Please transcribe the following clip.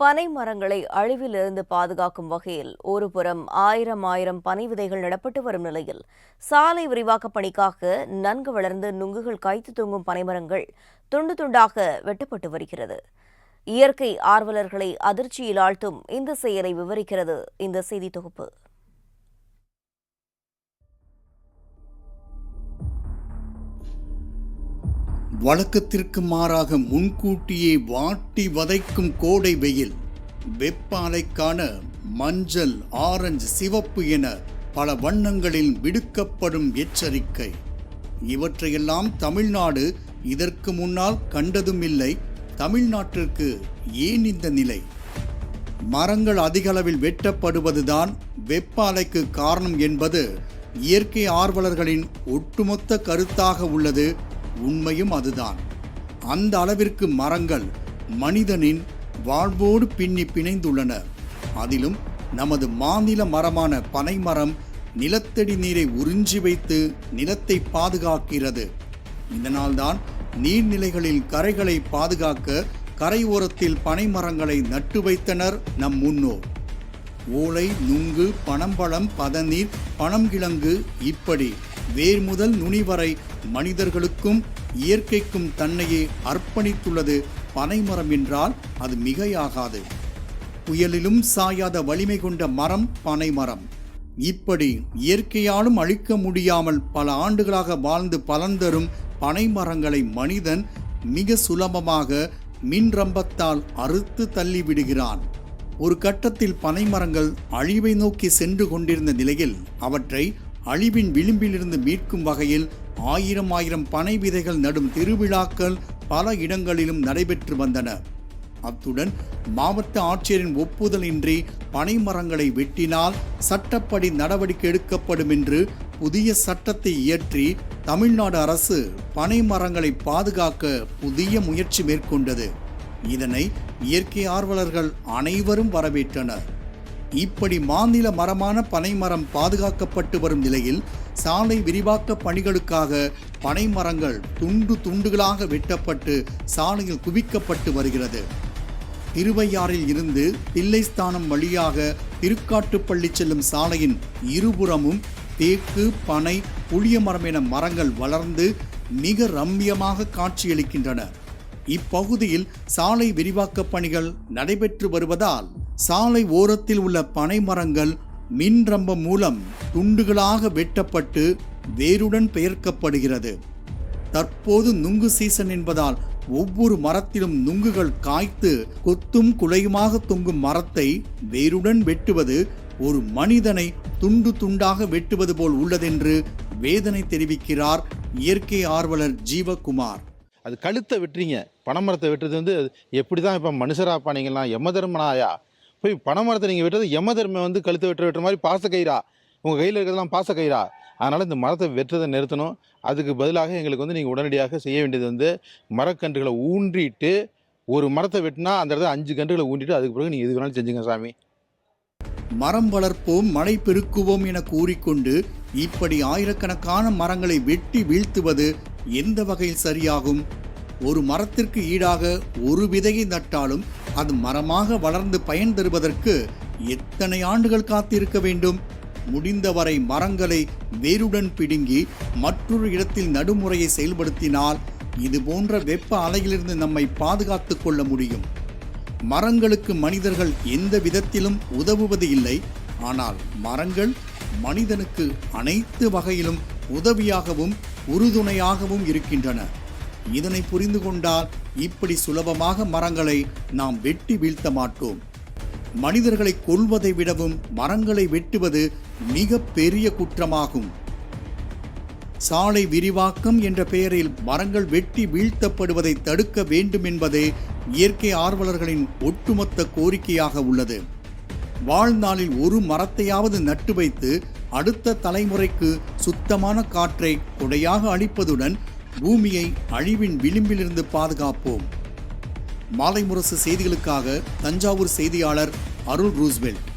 பனை மரங்களை அழிவிலிருந்து பாதுகாக்கும் வகையில் ஒருபுறம் ஆயிரம் ஆயிரம் பனை விதைகள் நடப்பட்டு வரும் நிலையில் சாலை விரிவாக்கப் பணிக்காக நன்கு வளர்ந்து நுங்குகள் காய்த்து தூங்கும் பனைமரங்கள் துண்டு துண்டாக வெட்டப்பட்டு வருகிறது. இயற்கை ஆர்வலர்களை அதிர்ச்சியில் ஆழ்த்தும் இந்த செயலை விவரிக்கிறது இந்த செய்தி தொகுப்பு. வழக்கத்திற்கு மாறாக முன்கூட்டியே வாட்டி வதைக்கும் கோடை வெயில் வெப்ப அலைக்கான மஞ்சள் ஆரஞ்சு சிவப்பு என பல வண்ணங்களில் விடுக்கப்படும் எச்சரிக்கை. இவற்றையெல்லாம் தமிழ்நாடு இதற்கு முன்னால் கண்டதும் இல்லை தமிழ்நாட்டிற்கு ஏன் இந்த நிலை? மரங்கள் அதிகளவில் வெட்டப்படுவதுதான் வெப்ப அலைக்கு காரணம் என்பது இயற்கை ஆர்வலர்களின் ஒட்டுமொத்த கருத்தாக உள்ளது. உண்மையும் அதுதான். அந்த அளவிற்கு மரங்கள் மனிதனின் வாழ்வோடு பின்னி பிணைந்துள்ளன. அதிலும் நமது மாநில மரமான பனைமரம் நிலத்தடி நீரை உறிஞ்சி வைத்து நிலத்தை பாதுகாக்கிறது. இதனால்தான் நீர்நிலைகளில் கரைகளை பாதுகாக்க கரையோரத்தில் பனைமரங்களை நட்டு வைத்தனர் நம் முன்னோர். ஓலை நுங்கு பனம்பழம் பதநீர் பனங்கிழங்கு இப்படி வேர் முதல் நுனி வரை மனிதர்களுக்கும் இயற்கைக்கும் தன்னையே அர்ப்பணித்துள்ளது பனைமரம் என்றால் அது மிகையாகாது. புயலிலும் சாயாத வலிமை கொண்ட மரம் பனைமரம். இப்படி இயற்கையாலும் அழிக்க முடியாமல் பல ஆண்டுகளாக வாழ்ந்து பலன் தரும் பனைமரங்களை மனிதன் மிக சுலபமாக மின்ரம்பத்தால் அறுத்து தள்ளிவிடுகிறான் ஒரு கட்டத்தில் பனைமரங்கள் அழிவை நோக்கி சென்று கொண்டிருந்த நிலையில் அவற்றை அழிவின் விளிம்பிலிருந்து மீட்கும் வகையில் ஆயிரம் ஆயிரம் பனை விதைகள் நடும் திருவிழாக்கள் பல இடங்களிலும் நடைபெற்று வந்தன. அத்துடன் மாவட்ட ஆட்சியரின் ஒப்புதலின்றி பனை மரங்களை வெட்டினால் சட்டப்படி நடவடிக்கை எடுக்கப்படும் என்று புதிய சட்டத்தை இயற்றி தமிழ்நாடு அரசு பனை மரங்களை பாதுகாக்க புதிய முயற்சி மேற்கொண்டது. இதனை இயற்கை ஆர்வலர்கள் அனைவரும் வரவேற்றனர். இப்படி மாநில மரமான பனைமரம் பாதுகாக்கப்பட்டு வரும் நிலையில் சாலை விரிவாக்க பணிகளுக்காக பனைமரங்கள் துண்டு துண்டுகளாக வெட்டப்பட்டு சாலையில் குவிக்கப்பட்டு வருகிறது. திருவையாறில் இருந்து தில்லைஸ்தானம் வழியாக திருக்காட்டுப்பள்ளி செல்லும் சாலையின் இருபுறமும் தேக்கு பனை புளிய மரம் என மரங்கள் வளர்ந்து மிக ரம்மியமாக காட்சியளிக்கின்றன. இப்பகுதியில் சாலை விரிவாக்கப் பணிகள் நடைபெற்று வருவதால் சாலை ஓரத்தில் உள்ள பனை மரங்கள் மின் ரம்பம் மூலம் துண்டுகளாக வெட்டப்பட்டு வேருடன் பெயர்க்கப்படுகிறது. தற்போது நுங்கு சீசன் என்பதால் ஒவ்வொரு மரத்திலும் நுங்குகள் காய்த்து கொத்தும் குலையுமாக தொங்கும் மரத்தை வேருடன் வெட்டுவது ஒரு மனிதனை துண்டு துண்டாக வெட்டுவது போல் உள்ளதென்று வேதனை தெரிவிக்கிறார் இயற்கை ஆர்வலர் ஜீவகுமார். அது கழுத்தை வெட்டுறீங்க. பனைமரத்தை வெட்டுறது வந்து எப்படி தான் இப்போ மனுஷரா பண்ணீங்களாம் யம தர்மனாயா போய் பனைமரத்தை நீங்கள் வெட்டுறது எம தர்மை வந்து கழுத்து வெட்டுற வெட்டுற மாதிரி பாச கயிறா. உங்கள் கையில் இருக்கிறதெல்லாம் பாச கயிறா. அதனால் இந்த மரத்தை வெட்டுறதை நிறுத்தணும். அதுக்கு பதிலாக எங்களுக்கு வந்து நீங்கள் உடனடியாக செய்ய வேண்டியது வந்து மரக்கன்றுகளை ஊன்றிட்டு ஒரு மரத்தை வெட்டினா அந்த இடத்துல அஞ்சு கன்றுகளை ஊண்டிட்டு அதுக்கு பிறகு நீங்கள் எது வேணாலும் செஞ்சுங்க சாமி. மரம் வளர்ப்போம் மழை பெருக்குவோம் என கூறிக்கொண்டு இப்படி ஆயிரக்கணக்கான மரங்களை வெட்டி வீழ்த்துவது எந்த வகையில் சரியாகும்? ஒரு மரத்திற்கு ஈடாக ஒரு விதையை நட்டாலும் அது மரமாக வளர்ந்து பயன் தருவதற்கு எத்தனை ஆண்டுகள் காத்திருக்க வேண்டும்? முடிந்தவரை மரங்களை வேருடன் பிடுங்கி மற்றொரு இடத்தில் நடுமுறையை செயல்படுத்தினால் இது போன்ற வெப்ப அலையிலிருந்து நம்மை பாதுகாத்து கொள்ள முடியும். மரங்களுக்கு மனிதர்கள் எந்த விதத்திலும் உதவுவது இல்லை. ஆனால் மரங்கள் மனிதனுக்கு அனைத்து வகையிலும் உதவியாகவும் உறுதுணையாகவும் இருக்கின்றன. இதனை புரிந்து கொண்டால் இப்படி சுலபமாக மரங்களை நாம் வெட்டி வீழ்த்த மாட்டோம். மனிதர்களை கொல்வதை விடவும் மரங்களை வெட்டுவது மிக பெரிய குற்றமாகும். சாலை விரிவாக்கம் என்ற பெயரில் மரங்கள் வெட்டி வீழ்த்தப்படுவதை தடுக்க வேண்டும் என்பதே இயற்கை ஆர்வலர்களின் ஒட்டுமொத்த கோரிக்கையாக உள்ளது. வாழ்நாளில் ஒரு மரத்தையாவது நட்டு வைத்து அடுத்த தலைமுறைக்கு சுத்தமான காற்றை கொடையாக அளிப்பதுடன் பூமியை அழிவின் விளிம்பிலிருந்து பாதுகாப்போம். மாலை முரசு செய்திகளுக்காக தஞ்சாவூர் செய்தியாளர் அருள் ரூஸ்வெல்ட்.